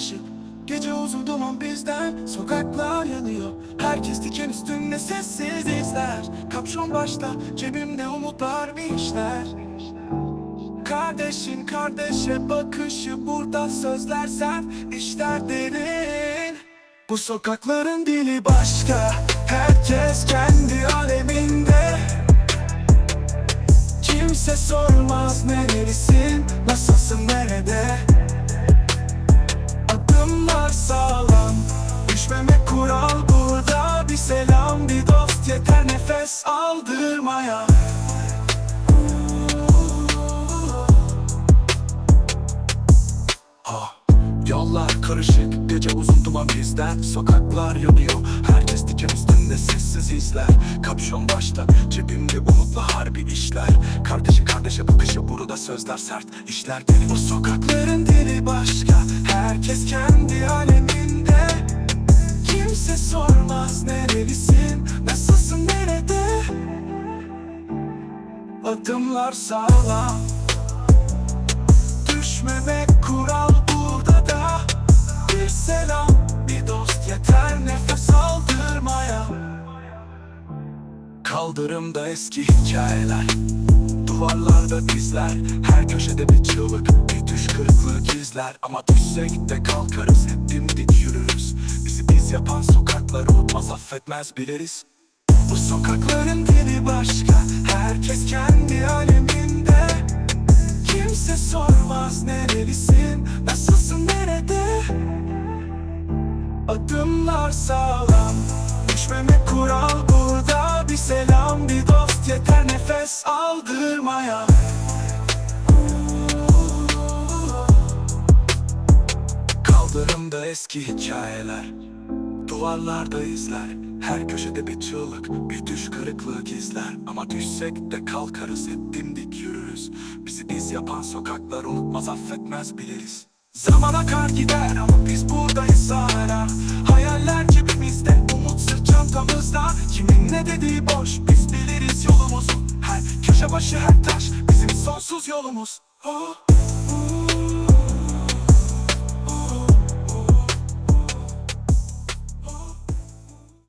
karışık Gece uzun duman bizden Sokaklar yanıyor. Herkes diken üstünde sessiz izler. Kapşon başta Cebimde umutlar bir işler. Kardeşin kardeşe bakışı Burada sözler sert işler derin Bu sokakların dili başka Herkes kendi aleminde. Kimse sormaz nerelisin? Nasılsın? Nerede kural burada. Bir selam bir dost yeter nefes aldırmaya. Ah, Yollar karışık, gece uzun duman bizden. Sokaklar yanıyor, herkes diken üstünde sessiz izler. Kapşon başta, cebimde umutla harbi işler. Kardeşi kardeşe bakışı burada sözler sert. İşler deli Bu sokakların dili başka, herkes kendi aleminde Adımlar sağlam. Düşmemek kural burada da. Bir selam bir dost yeter. Nefes aldırmaya. Kaldırımda eski hikayeler. Duvarlarda izler Her köşede bir çığlık Bir düş kırıklığı gizler. Ama düşsek de kalkarız. Hep dimdik yürürüz. Bizi biz yapan sokakları unutmaz affetmez biliriz. Bu sokakların dili başka. Herkes kendi aleminde Kimse sormaz nerelisin Nasılsın nerede? Adımlar sağlam Düşmeme kural burada. Bir selam bir dost yeter nefes aldırmaya. Kaldırımda eski hikayeler Duvarlarda izler. Her köşede bir çığlık Kırıklığı gizler Ama düşsek de kalkarız Hep dimdik yürürüz. Bizi biz yapan sokaklar unutmaz affetmez biliriz. Zaman akar gider ama biz buradayız hala. Hayaller cebimizde Umut sırt çantamızda. Kimin ne dediği boş Biz biliriz yolumuzu. Her köşe başı her taş Bizim sonsuz yolumuz. Oh.